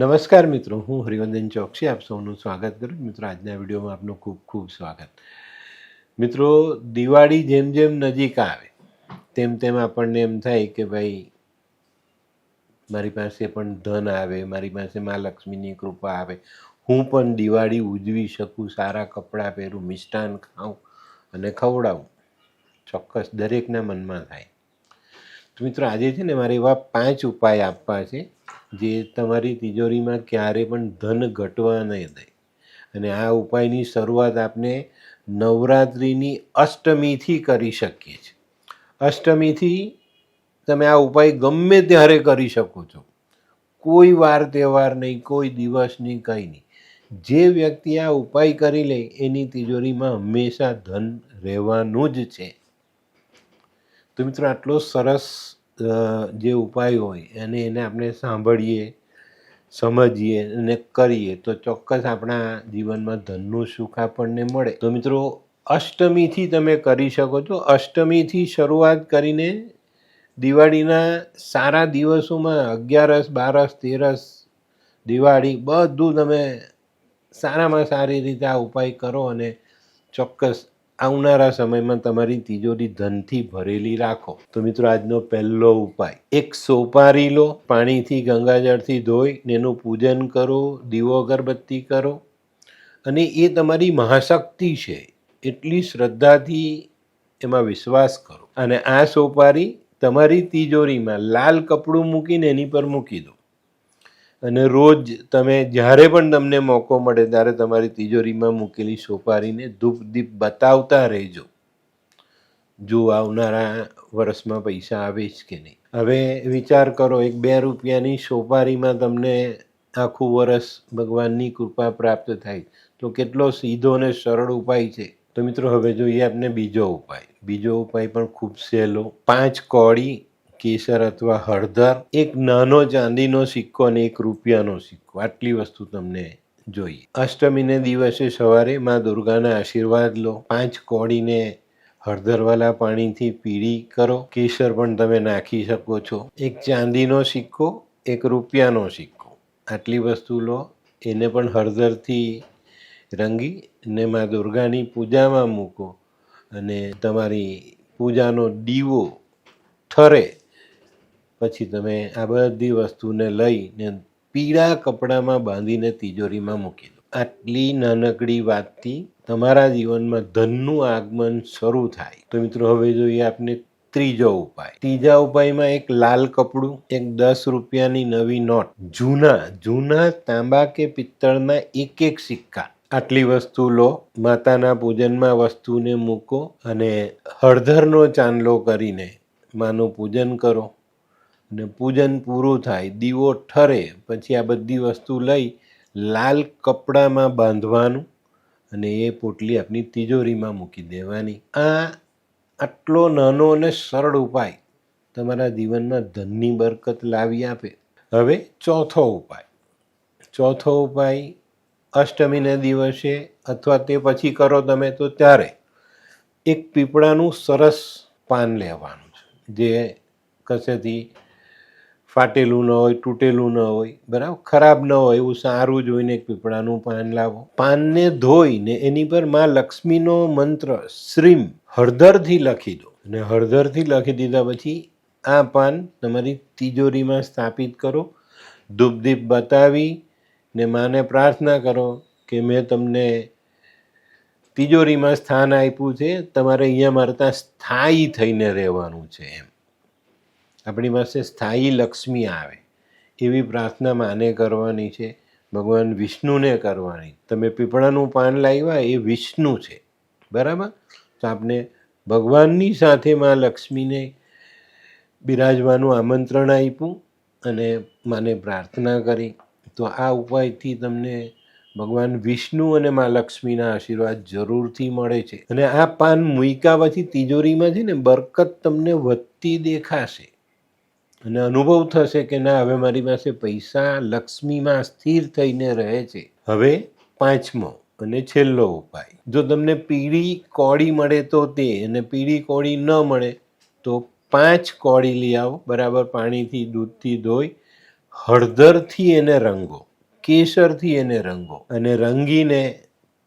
નમસ્કાર મિત્રો, હું હરિવંદન ચોકસી, આપ સૌનું સ્વાગત કરું છું. મિત્રો, આજના વિડીયોમાં આપનું ખૂબ ખૂબ સ્વાગત. મિત્રો, દિવાળી જેમ જેમ નજીક આવે, તેમ તેમ આપણને એમ થાય કે ભાઈ, મારી પાસે પણ ધન આવે, મારી પાસે મા લક્ષ્મીની કૃપા આવે. હું પણ દિવાળી ઉજવી શકું, સારા કપડાં પહેરું, મિષ્ટાન ખાઉં અને ખવડાવું. ચોક્કસ દરેકના મનમાં થાય. તો મિત્રો, આજે છે ને મારે એવા પાંચ ઉપાય આપવા છે જે તમારી તિજોરીમાં ક્યારે પણ ધન ઘટવા નહીં દે. અને આ ઉપાયની શરૂઆત આપણે નવરાત્રિની અષ્ટમીથી કરી શકીએ છીએ. અષ્ટમીથી તમે આ ઉપાય ગમે ત્યારે કરી શકો છો. કોઈ વાર તહેવાર નહીં, કોઈ દિવસ નહીં, કંઈ નહીં. જે વ્યક્તિ આ ઉપાય કરી લે, એની તિજોરીમાં હંમેશા ધન રહેવાનું જ છે. તો મિત્રો, આટલો સરસ જે ઉપાય હોય અને એને આપણે સાંભળીએ, સમજીએ અને કરીએ તો ચોક્કસ આપણા જીવનમાં ધનનું સુખ આપણને મળે. તો મિત્રો, અષ્ટમીથી તમે કરી શકો છો. અષ્ટમીથી શરૂઆત કરીને દિવાળીના સારા દિવસોમાં અગિયારસ, બારસ, તેરસ, દિવાળી બધું તમે સારામાં સારી રીતે આ ઉપાય કરો અને ચોક્કસ આવનારા સમયમાં તમારી તિજોરી ધનથી ભરેલી રાખો. તો મિત્રો, આજનો પહેલો ઉપાય. એક સોપારી લો, પાણીથી ગંગાજળથી ધોઈ એનું પૂજન કરો, દીવો અગરબત્તી કરો. અને એ તમારી મહાશક્તિ છે. એટલી શ્રદ્ધાથી એમાં વિશ્વાસ કરો. અને આ સોપારી તમારી તિજોરીમાં લાલ કપડું મૂકીને એની પર મૂકી દો. અને રોજ તમે જ્યારે પણ તમને મોકો મળે ત્યારે તમારી તિજોરીમાં મૂકેલી સોપારીને ધૂપ દીપ બતાવતા રહેજો. જો આવનારા વર્ષમાં પૈસા આવે જ કે નહીં? હવે વિચાર કરો, એક બે રૂપિયાની સોપારીમાં તમને આખું વર્ષ ભગવાનની કૃપા પ્રાપ્ત થાય. તો કેટલો સીધો અને સરળ ઉપાય છે. તો મિત્રો, હવે જોઈએ આપને બીજો ઉપાય. બીજો ઉપાય પણ ખૂબ સહેલો. પાંચ કોળી કેસર અથવા હળદર, એક નાનો ચાંદીનો સિક્કો અને એક રૂપિયાનો સિક્કો. આટલી વસ્તુ તમને જોઈએ. અષ્ટમીને દિવસે સવારે માં દુર્ગાના આશીર્વાદ લો. પાંચ કોળીને હળદરવાલા પાણીથી પીળી કરો. કેસર પણ તમે નાખી શકો છો. એક ચાંદીનો સિક્કો, એક રૂપિયાનો સિક્કો. આટલી વસ્તુ લો. એને પણ હળદરથી રંગી ને માં દુર્ગાની પૂજામાં મૂકો અને તમારી પૂજાનો દીવો ઠરે. પછી તમે આ બધી વસ્તુને લઈને પીળા કપડામાં બાંધીને તિજોરીમાં મૂકી દો. આટલી નાનકડી વાતથી તમારા જીવનમાં ધનનું આગમન શરૂ થાય. તો મિત્રો, હવે જોઈએ આપને ત્રીજો ઉપાય. ત્રીજા ઉપાયમાં એક લાલ કપડું, એક દસ રૂપિયાની નવી નોટ. જૂના જૂના તાંબા કે પિત્તળના એક એક સિક્કા. આટલી વસ્તુ લો, માતાના પૂજનમાં વસ્તુને મૂકો અને હળધરનો ચાંદલો કરીને માનું પૂજન કરો. અને પૂજન પૂરું થાય, દીવો ઠરે, પછી આ બધી વસ્તુ લઈ લાલ કપડામાં બાંધવાનું અને એ પોટલી આપણી તિજોરીમાં મૂકી દેવાની. આ આટલો નાનો અને સરળ ઉપાય તમારા જીવનમાં ધનની બરકત લાવી આપે. હવે ચોથો ઉપાય. ચોથો ઉપાય, અષ્ટમીના દિવસે અથવા તે પછી કરો તમે તો ત્યારે એક પીપળાનું સરસ પાન લેવાનું છે. જે કશેથી ફાટેલું ન હોય, તૂટેલું ન હોય, બરાબર? ખરાબ ન હોય એવું સારું જોઈને એક પીપળાનું પાન લાવો. પાનને ધોઈને એની પરમાં લક્ષ્મીનો મંત્ર શ્રીમ હળદરથી લખી દો. અને હળદરથી લખી દીધા પછી આ પાન તમારી તિજોરીમાં સ્થાપિત કરો. ધૂપદીપ બતાવી ને માને પ્રાર્થના કરો કે મેં તમને તિજોરીમાં સ્થાન આપ્યું છે. તમારે અહીંયા મારે ત્યાં સ્થાયી થઈને રહેવાનું છે એમ. આપણી પાસે સ્થાયી લક્ષ્મી આવે, એવી પ્રાર્થના માને કરવાની છે, ભગવાન વિષ્ણુને કરવાની. તમે પીપળાનું પાન લાવ્યા એ વિષ્ણુ છે, બરાબર? તો આપણે ભગવાનની સાથે માં લક્ષ્મીને બિરાજવાનું આમંત્રણ આપ્યું અને માને પ્રાર્થના કરી. તો આ ઉપાયથી તમને ભગવાન વિષ્ણુ અને મા લક્ષ્મીના આશીર્વાદ જરૂરથી મળે છે. અને આ પાન મૂક્યા પછી તિજોરીમાં છે ને બરકત તમને વધતી દેખાશે. અને અનુભવ થશે કે ના, હવે મારી પાસે પૈસા લક્ષ્મીમાં સ્થિર થઈને રહે છે. હવે પાંચમો અને છેલ્લો ઉપાય. જો તમને પીળી કોળી મળે તો તે અને પીળી કોળી ન મળે તો પાંચ કોળી લઈ આવો. બરાબર પાણીથી, દૂધથી ધોઈ, હળદરથી એને રંગો, કેસરથી એને રંગો અને રંગીને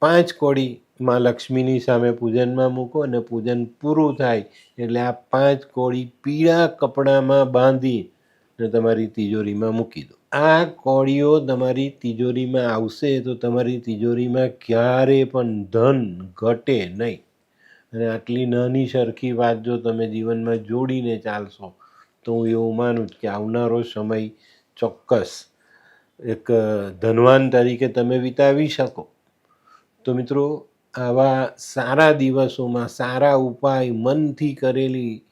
પાંચ કોડી માં લક્ષ્મીની સામે પૂજનમાં મૂકો અને પૂજન પૂરું થાય એટલે આ પાંચ કોળી પીળા કપડામાં બાંધી અને તમારી તિજોરીમાં મૂકી દો. આ કોળીઓ તમારી તિજોરીમાં આવશે તો તમારી તિજોરીમાં ક્યારે પણ ધન ઘટે નહીં. અને આટલી નાની સરખી વાત જો તમે જીવનમાં જોડીને ચાલશો, તો હું એવું માનું કે આવનારો સમય ચોક્કસ એક ધનવાન તરીકે તમે વિતાવી શકો. તો મિત્રો આવા સારા દિવસોમાં, સારા ઉપાય મનથી કરેલી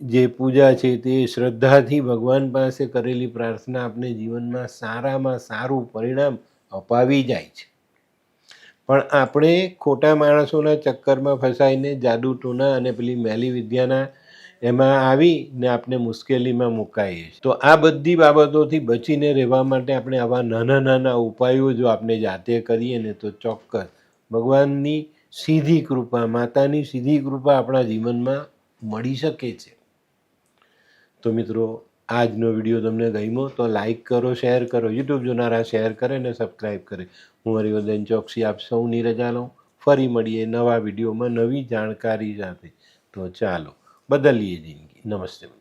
જે પૂજા છે તે શ્રદ્ધાથી ભગવાન પાસે કરેલી પ્રાર્થના આપણે જીવનમાં સારામાં સારું પરિણામ અપાવી જાય છે. પણ આપણે ખોટા માણસોના ચક્કરમાં ફસાઈને જાદુ ટોના અને પેલી મેલી વિદ્યાના એમાં આવીને આપણે મુશ્કેલીમાં મુકાઈએ છીએ. તો આ બધી બાબતોથી બચીને રહેવા માટે આપણે આવા નાના નાના ઉપાયો જો આપણે જાતે કરીએ ને તો ચોક્કસ ભગવાનની સીધી કૃપા, માતાની સીધી કૃપા આપણા જીવનમાં મળી શકે છે. તો મિત્રો, આજનો વીડિયો તમને ગમ્યો તો લાઇક કરો, શેર કરો, યુટ્યુબ જોનારા શેર કરે ને સબસ્ક્રાઈબ કરે. હું હરિવર્ધન ચોકસી, આપ સૌની રજા લઉં ફરી મળીએ નવા વિડીયોમાં નવી જાણકારી સાથે. તો ચાલો, બદલીએ જિંદગી. નમસ્તે